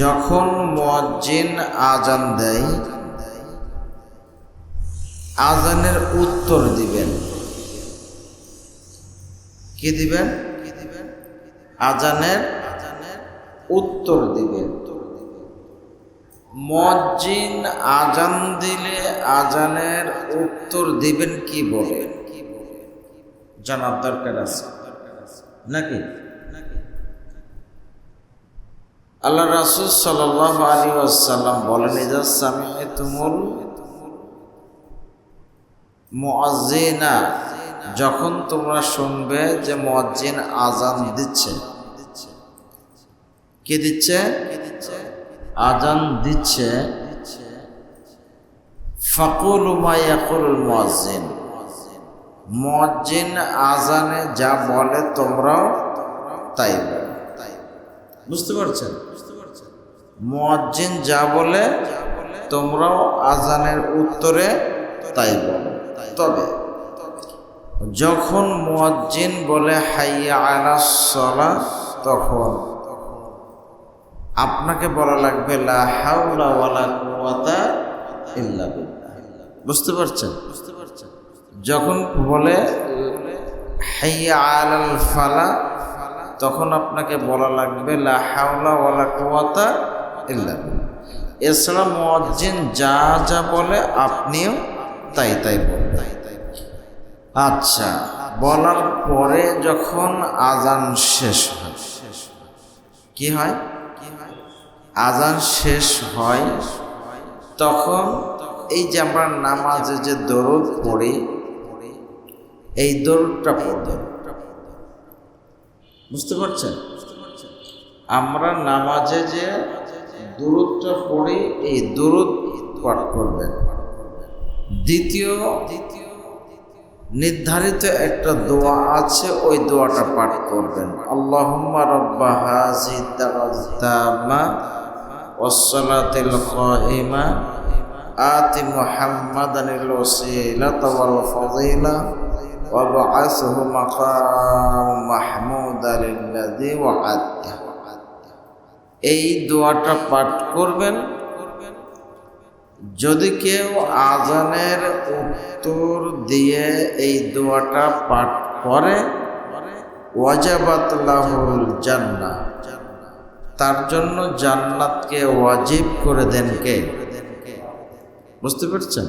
যখন মুয়াজ্জিন আজান দেয় আজানের উত্তর দিবেন। কি দিবেন? আজানের আজানের উত্তর দিবেন। মজ্জিন আজান দিলে আজানের উত্তর দিবেন কি বলেন জানার দরকার আছে। নাকি? আল্লাহ রাসুল সাল্লাহ আলী আসাল্লাম বলেন তুমুল যখন তোমরা শুনবে যে মুয়াজ্জিন আজান দিচ্ছে। কি দিচ্ছে? আজান দিচ্ছে। ফাকুল উমায়াকুল মুয়াজ্জিন মুয়াজ্জিন আজানে যা বলে তোমরাও তাই বলো। বুঝতে পারছেন? মুয়াজ্জিন যা বলে, তোমরাও আজানের উত্তরে তাই বলো। তবে যখন মুয়াজ্জিন বলে, হাইয়া আলা সলা তখন আপনাকে বলা লাগবে, লা হাওলা ওয়ালা কুওয়াতা ইল্লা বিল্লাহ বুঝতে পারছেন? বুঝতে পারছেন যখন বলে, হাইয়া আলাল ফালা তখন আপনাকে বলা লাগবে, লা হাওলা এছাড়া যা যা বলে আপনিও তাই তাই বলবেন। আচ্ছা বলার পরে যখন আজান শেষ হয়, কি হয়? আজান শেষ হয়, তখন এই যে আমরা নামাজে যে দরুদ পড়ি, এই দরুদটা পড়ব বুঝতে পারছেন? আমরা নামাজে যে দূরত্বটা পড়ি, এই দূরত পাঠ করবেন। দ্বিতীয়, নির্ধারিত একটা দোয়া আছে, ওই দোয়াটা পাঠ করবেন। আল্লাহুম্মা রাব্বা তামা ওয়াসসালাতিল কাইমা আতি মুহাম্মাদানিল ওয়াসিলাতা ওয়াল ফাযিলা وابعثه مقام محمود الذي وعدته এই দোয়াটা পাঠ করবেন যদি কেউ আজানের উত্তর দিয়ে এই দোয়াটা পাঠ করে ওয়াজাবাত লাহুল জান্নাহ তার জন্য জান্নাতকে ওয়াজিব করে দেন কে বুঝতে পারছেন